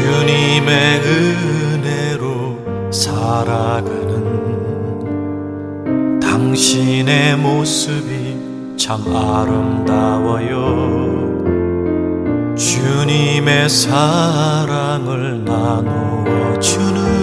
주님의 은혜로 살아가는 당신의 모습이 참 아름다워요. 주님의 사랑을 나누어 주는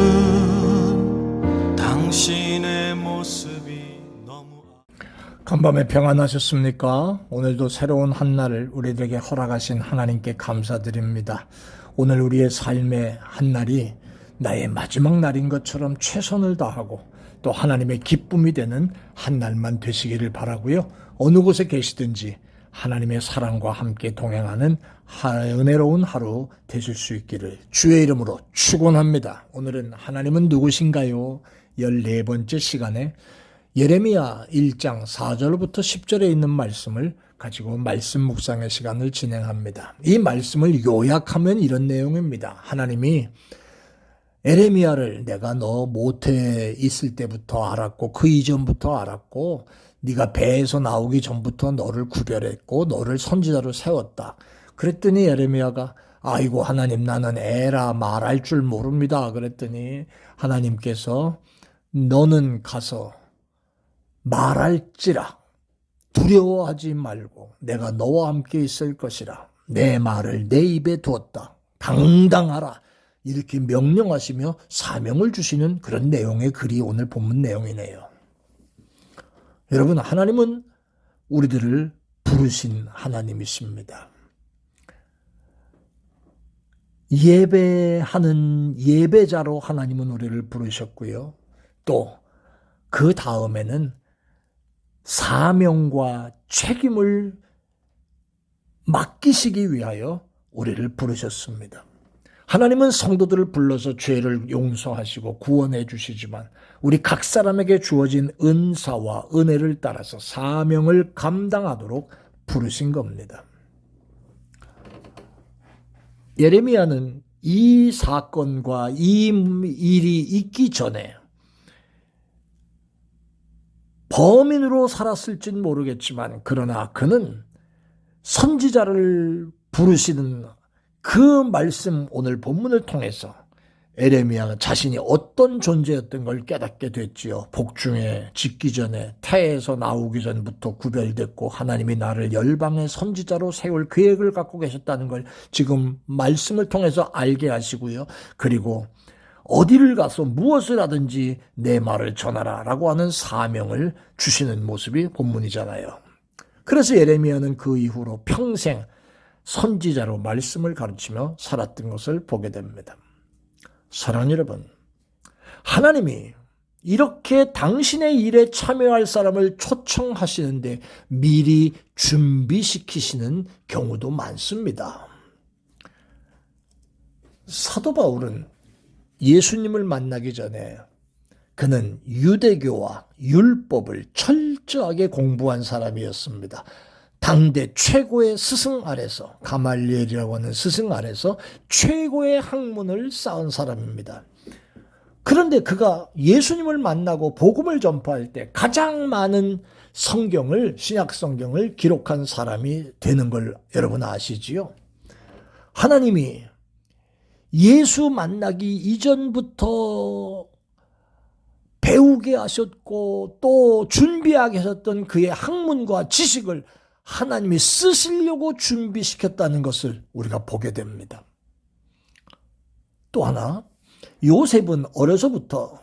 간밤에 평안하셨습니까? 오늘도 새로운 한 날을 우리들에게 허락하신 하나님께 감사드립니다. 오늘 우리의 삶의 한 날이 나의 마지막 날인 것처럼 최선을 다하고 또 하나님의 기쁨이 되는 한 날만 되시기를 바라고요. 어느 곳에 계시든지 하나님의 사랑과 함께 동행하는 하- 은혜로운 하루 되실 수 있기를 주의 이름으로 축원합니다. 오늘은 하나님은 누구신가요? 14번째 시간에 예레미야 1장 4절부터 10절에 있는 말씀을 가지고 말씀 묵상의 시간을 진행합니다. 이 말씀을 요약하면 이런 내용입니다. 하나님이 에레미야를 내가 너 모태에 있을 때부터 알았고 그 이전부터 알았고 네가 배에서 나오기 전부터 너를 구별했고 너를 선지자로 세웠다. 그랬더니 에레미야가 아이고 하나님 나는 애라 말할 줄 모릅니다. 그랬더니 하나님께서 너는 가서 말할지라 두려워하지 말고 내가 너와 함께 있을 것이라 내 말을 내 입에 두었다 당당하라 이렇게 명령하시며 사명을 주시는 그런 내용의 글이 오늘 본문 내용이네요. 여러분 하나님은 우리들을 부르신 하나님이십니다. 예배하는 예배자로 하나님은 우리를 부르셨고요. 또 그 다음에는 사명과 책임을 맡기시기 위하여 우리를 부르셨습니다. 하나님은 성도들을 불러서 죄를 용서하시고 구원해 주시지만 우리 각 사람에게 주어진 은사와 은혜를 따라서 사명을 감당하도록 부르신 겁니다. 예레미야는 이 사건과 이 일이 있기 전에 범인으로 살았을진 모르겠지만 그러나 그는 선지자를 부르시는 그 말씀 오늘 본문을 통해서 에레미야가 자신이 어떤 존재였던 걸 깨닫게 됐지요. 복중에 짓기 전에 태에서 나오기 전부터 구별됐고 하나님이 나를 열방의 선지자로 세울 계획을 갖고 계셨다는 걸 지금 말씀을 통해서 알게 하시고요. 그리고 어디를 가서 무엇을 하든지 내 말을 전하라 라고 하는 사명을 주시는 모습이 본문이잖아요. 그래서 예레미야는 그 이후로 평생 선지자로 말씀을 가르치며 살았던 것을 보게 됩니다. 사랑 여러분, 하나님이 이렇게 당신의 일에 참여할 사람을 초청하시는데 미리 준비시키시는 경우도 많습니다. 사도 바울은 예수님을 만나기 전에 그는 유대교와 율법을 철저하게 공부한 사람이었습니다. 당대 최고의 스승 아래서 가말리엘이라고 하는 스승 아래서 최고의 학문을 쌓은 사람입니다. 그런데 그가 예수님을 만나고 복음을 전파할 때 가장 많은 성경을 신약 성경을 기록한 사람이 되는 걸 여러분 아시지요? 하나님이 예수 만나기 이전부터 배우게 하셨고 또 준비하게 하셨던 그의 학문과 지식을 하나님이 쓰시려고 준비시켰다는 것을 우리가 보게 됩니다. 또 하나, 요셉은 어려서부터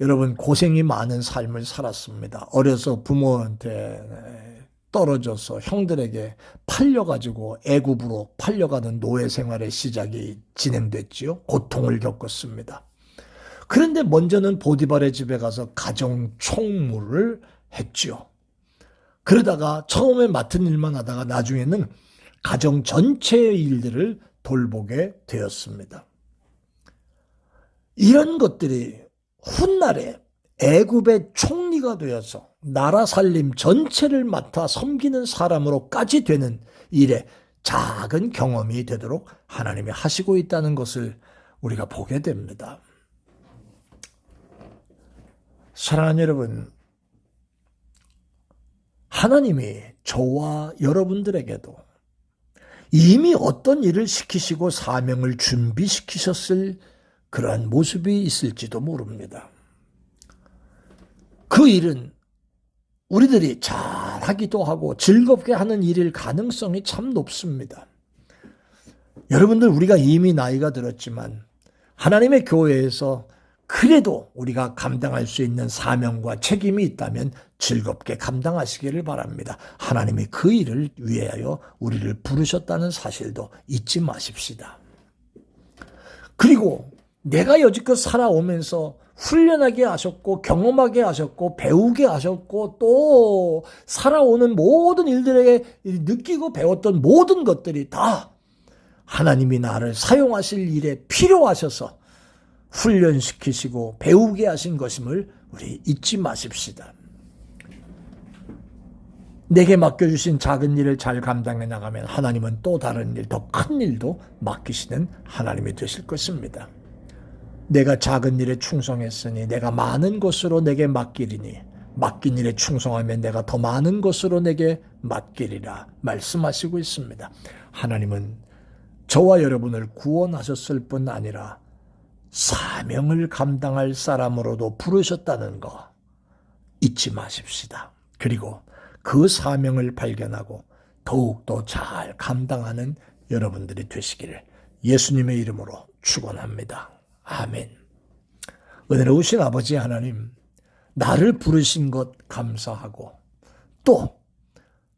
여러분 고생이 많은 삶을 살았습니다. 어려서 부모한테 떨어져서 형들에게 팔려가지고 애굽으로 팔려가는 노예 생활의 시작이 진행됐지요. 고통을 겪었습니다. 그런데 먼저는 보디발의 집에 가서 가정 총무를 했지요. 그러다가 처음에 맡은 일만 하다가 나중에는 가정 전체의 일들을 돌보게 되었습니다. 이런 것들이 훗날에 애굽의 총리가 되어서 나라 살림 전체를 맡아 섬기는 사람으로까지 되는 일에 작은 경험이 되도록 하나님이 하시고 있다는 것을 우리가 보게 됩니다. 사랑하는 여러분, 하나님이 저와 여러분들에게도 이미 어떤 일을 시키시고 사명을 준비시키셨을 그러한 모습이 있을지도 모릅니다. 그 일은 우리들이 잘 하기도 하고 즐겁게 하는 일일 가능성이 참 높습니다. 여러분들 우리가 이미 나이가 들었지만 하나님의 교회에서 그래도 우리가 감당할 수 있는 사명과 책임이 있다면 즐겁게 감당하시기를 바랍니다. 하나님이 그 일을 위하여 우리를 부르셨다는 사실도 잊지 마십시다. 그리고 내가 여지껏 살아오면서 훈련하게 하셨고 경험하게 하셨고 배우게 하셨고 또 살아오는 모든 일들에게 느끼고 배웠던 모든 것들이 다 하나님이 나를 사용하실 일에 필요하셔서 훈련시키시고 배우게 하신 것임을 우리 잊지 마십시다. 내게 맡겨주신 작은 일을 잘 감당해 나가면 하나님은 또 다른 일, 더 큰 일도 맡기시는 하나님이 되실 것입니다. 내가 작은 일에 충성했으니 내가 많은 것으로 내게 맡기리니 맡긴 일에 충성하면 내가 더 많은 것으로 내게 맡기리라 말씀하시고 있습니다. 하나님은 저와 여러분을 구원하셨을 뿐 아니라 사명을 감당할 사람으로도 부르셨다는 거 잊지 마십시다. 그리고 그 사명을 발견하고 더욱더 잘 감당하는 여러분들이 되시기를 예수님의 이름으로 축원합니다. 아멘. 은혜로우신 아버지 하나님, 나를 부르신 것 감사하고 또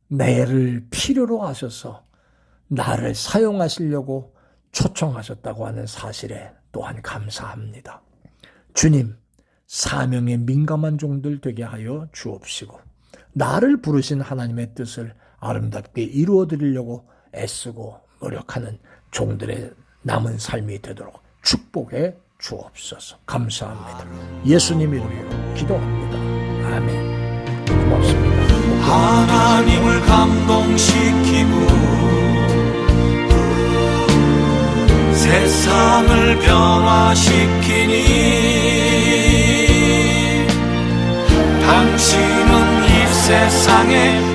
내를 필요로 하셔서 나를 사용하시려고 초청하셨다고 하는 사실에 또한 감사합니다. 주님, 사명에 민감한 종들 되게 하여 주옵시고, 나를 부르신 하나님의 뜻을 아름답게 이루어 드리려고 애쓰고 노력하는 종들의 남은 삶이 되도록 축복해 주옵소서. 감사합니다. 예수님 이름으로 기도합니다. 아멘. 고맙습니다. 하나님을 감동시키고 세상을 변화시키니 당신은 이 세상에